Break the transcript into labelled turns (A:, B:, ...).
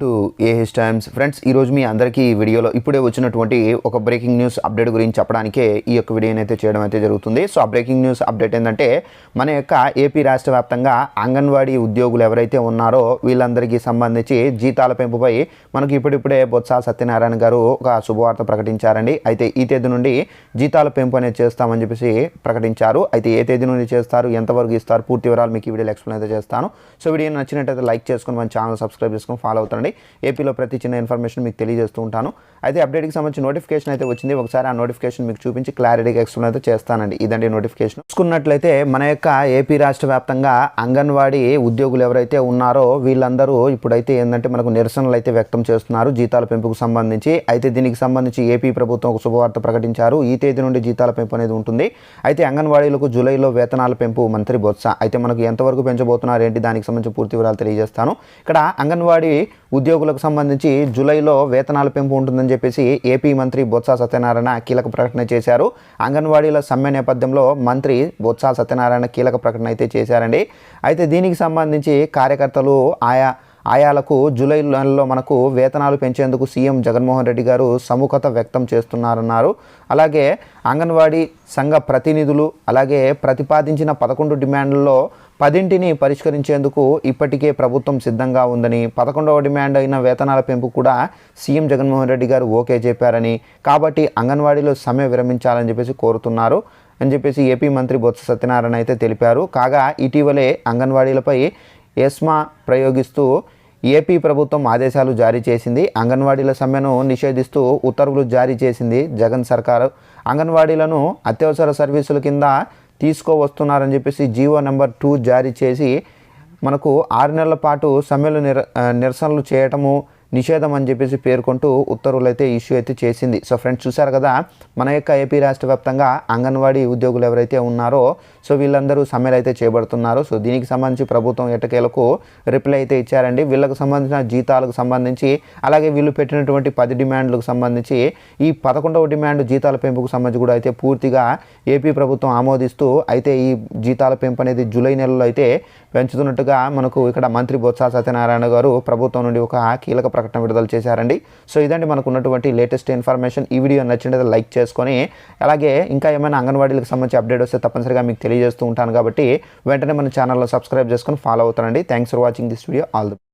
A: To AH times. Friends ఈరోజు మీ అందరికీ ఈ వీడియోలో ఇప్పుడే వచ్చినటువంటి ఒక బ్రేకింగ్ న్యూస్ అప్డేట్ గురించి చెప్పడానికే ఈ యొక్క వీడియోని అయితే చేయడం అయితే జరుగుతుంది. సో ఆ బ్రేకింగ్ న్యూస్ అప్డేట్ ఏంటంటే మన యొక్క ఏపీ రాష్ట్ర వ్యాప్తంగా అంగన్వాడీ ఉద్యోగులు ఎవరైతే ఉన్నారో వీళ్ళందరికీ సంబంధించి జీతాల పెంపుపై మనకి ఇప్పుడిప్పుడే బొత్స సత్యనారాయణ గారు ఒక శుభవార్త ప్రకటించారండి. అయితే ఈ తేదీ నుండి జీతాల పెంపు అనేది చేస్తామని చెప్పేసి ప్రకటించారు. అయితే ఏ తేదీ నుండి చేస్తారు ఎంతవరకు ఇస్తారు పూర్తి వివరాలు మీకు ఈ వీడియోలో ఎక్స్ప్లెయిన్ అయితే చేస్తాను. సో వీడియో నచ్చినట్టయితే లైక్ చేసుకొని మన ఛానల్ సబ్స్క్రైబ్ చేసుకొని ఫాలో అవుతారండి ఏపీలో ప్రతి చిన్న ఇన్ఫర్మేషన్ మీకు తెలియజేస్తూ ఉంటాను. అయితే అప్డేట్కి సంబంధించి నోటిఫికేషన్ అయితే వచ్చింది. ఒకసారి ఆ నోటిఫికేషన్ మీకు చూపించి క్లారిటీగా ఎక్స్ప్లెయిన్ అయితే చేస్తానండి. ఇదండి నోటిఫికేషన్ చూసుకున్నట్లయితే మన యొక్క ఏపీ రాష్ట్ర వ్యాప్తంగా అంగన్వాడీ ఉద్యోగులు ఎవరైతే ఉన్నారో వీళ్ళందరూ ఇప్పుడైతే ఏంటంటే మనకు నిరసనలు అయితే వ్యక్తం చేస్తున్నారు జీతాల పెంపుకు సంబంధించి. అయితే దీనికి సంబంధించి ఏపీ ప్రభుత్వం ఒక శుభవార్త ప్రకటించారు. ఈ తేదీ నుండి జీతాల పెంపు అనేది ఉంటుంది. అయితే అంగన్వాడీలకు జూలైలో వేతనాల పెంపు మంత్రి బొత్స. అయితే మనకు ఎంతవరకు పెంచబోతున్నారు ఏంటి దానికి సంబంధించి పూర్తి వివరాలు తెలియజేస్తాను. ఇక్కడ అంగన్వాడీ ఉద్యోగులకు సంబంధించి జూలైలో వేతనాల పెంపు ఉంటుందని చెప్పేసి ఏపీ మంత్రి బొత్స సత్యనారాయణ కీలక ప్రకటన చేశారు. అంగన్వాడీల సమ్మె నేపథ్యంలో మంత్రి బొత్స సత్యనారాయణ కీలక ప్రకటన అయితే చేశారండి. అయితే దీనికి సంబంధించి కార్యకర్తలు ఆయా ఆయాలకు జూలై నెలలో మనకు వేతనాలు పెంచేందుకు సీఎం జగన్మోహన్ రెడ్డి గారు సముఖత వ్యక్తం చేస్తున్నారన్నారు. అలాగే అంగన్వాడీ సంఘ ప్రతినిధులు అలాగే ప్రతిపాదించిన పదకొండు డిమాండ్లలో పదింటిని పరిష్కరించేందుకు ఇప్పటికే ప్రభుత్వం సిద్ధంగా ఉందని పదకొండవ డిమాండ్ అయిన వేతనాల పెంపు కూడా సీఎం జగన్మోహన్ రెడ్డి గారు ఓకే చెప్పారని కాబట్టి అంగన్వాడీలో సమ్మె విరమించాలని చెప్పేసి కోరుతున్నారు అని చెప్పేసి ఏపీ మంత్రి బొత్స సత్యనారాయణ అయితే తెలిపారు. కాగా ఇటీవలే అంగన్వాడీలపై ఎస్మా ప్రయోగిస్తూ ఏపీ ప్రభుత్వం ఆదేశాలు జారీ చేసింది. అంగన్వాడీల సమ్మెను నిషేధిస్తూ ఉత్తర్వులు జారీ చేసింది జగన్ సర్కారు. అంగన్వాడీలను అత్యవసర సర్వీసుల కింద తీసుకువస్తున్నారని చెప్పేసి జీవో నెంబర్ టూ జారీ చేసి మనకు ఆరు నెలల పాటు సమ్మెలు నిర నిరసనలు చేయటము నిషేధం అని చెప్పేసి పేర్కొంటూ ఉత్తర్వులు అయితే ఇష్యూ అయితే చేసింది. సో ఫ్రెండ్స్ చూశారు కదా? మన యొక్క ఏపీ రాష్ట్ర వ్యాప్తంగా అంగన్వాడీ ఉద్యోగులు ఎవరైతే ఉన్నారో సో వీళ్ళందరూ సమ్మెలు అయితే చేపడుతున్నారు. సో దీనికి సంబంధించి ప్రభుత్వం ఎటకేలకు రిప్లై అయితే ఇచ్చారండి. వీళ్ళకు సంబంధించిన జీతాలకు సంబంధించి అలాగే వీళ్ళు పెట్టినటువంటి పది డిమాండ్లకు సంబంధించి ఈ పదకొండవ డిమాండ్ జీతాల పెంపుకు సంబంధించి కూడా అయితే పూర్తిగా ఏపీ ప్రభుత్వం ఆమోదిస్తూ అయితే ఈ జీతాల పెంపు అనేది జూలై నెలలో అయితే పెంచుతున్నట్టుగా మనకు ఇక్కడ మంత్రి బొత్స సత్యనారాయణ గారు ప్రభుత్వం నుండి ఒక కీలక ప్రకటన విడుదల చేశారండి. సో ఇదండి మనకు ఉన్నటువంటి లేటెస్ట్ ఇన్ఫర్మేషన్ ఈ వీడియో నచ్చినట్లయితే లైక్ చేసుకొని అలాగే ఇంకా ఏమైనా అంగన్వాడీలకు సంబంధించి అప్డేట్ వస్తే తప్పనిసరిగా మీకు తెలియజేస్తూ ఉంటాను కాబట్టి వెంటనే మన ఛానల్లో సబ్స్క్రైబ్ చేసుకొని ఫాలో అవుతానండి. Thanks for watching this video all the